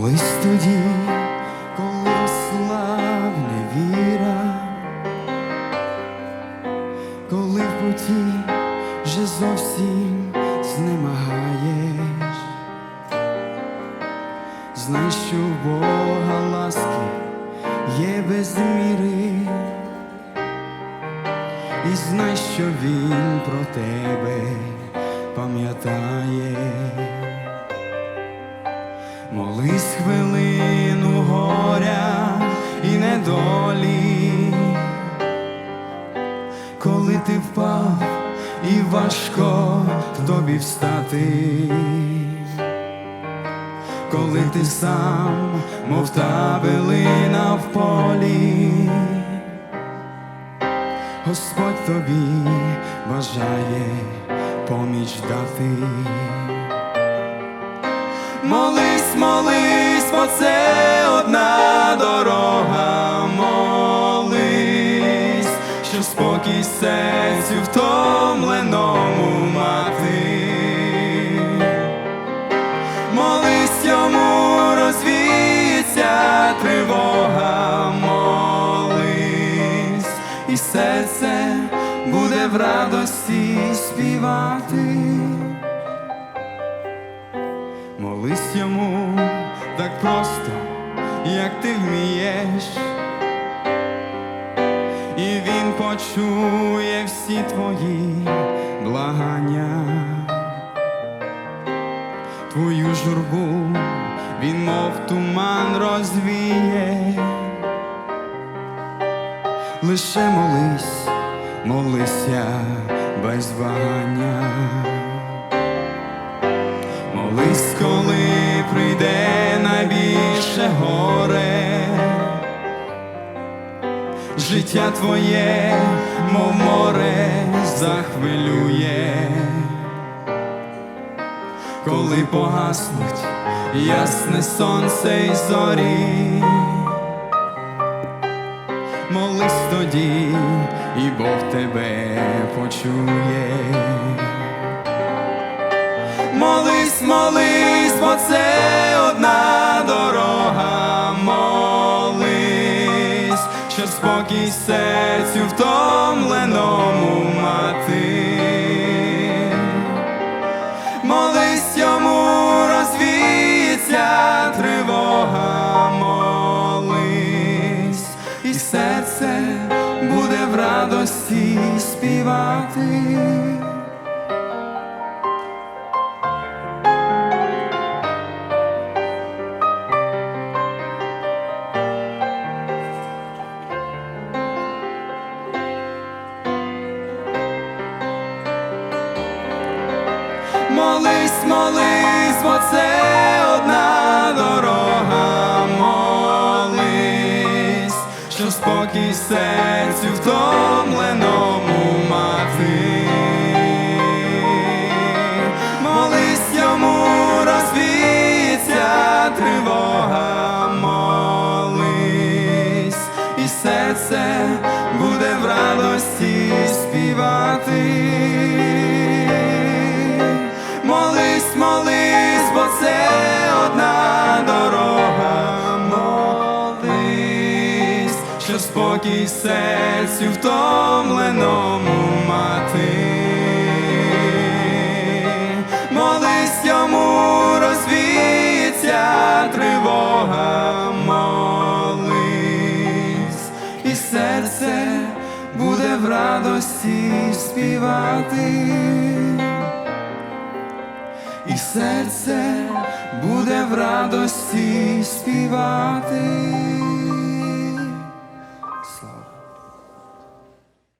Молись тоді, коли славне віра, коли в путі вже зовсім знемагаєш, знай, що Бога ласки є без міри, і знай, що Він про тебе пам'ятає. Молись хвилину горя і недолі, коли ти впав і важко тобі встати, коли ти сам, мов та билина в полі, Господь тобі бажає поміч дати. Молись, молись, бо це одна дорога, молись, що спокій серцю втомленому мати. Молись йому розвіється тривога, молись, і серце буде в радості співати. Молись йому так просто, як ти вмієш, і він почує всі твої благання, твою журбу він, мов туман, розвіє. Лише молись, молися без вагання. Прийде найбільше горе, життя твоє, мов море, захвилює, коли погаснуть ясне сонце й зорі, молись тоді, і Бог тебе почує. Молись, молись, бо це спокій серцю втомленому мати. Молись йому розвіється тривога, молись, і серце буде в радості співати. Молись, це одна дорога, молись, що спокій серцю втомленому що спокій серцю втомленому мати. Молись йому розвіється тривога, молись, і серце буде в радості співати і серце буде в радості співати.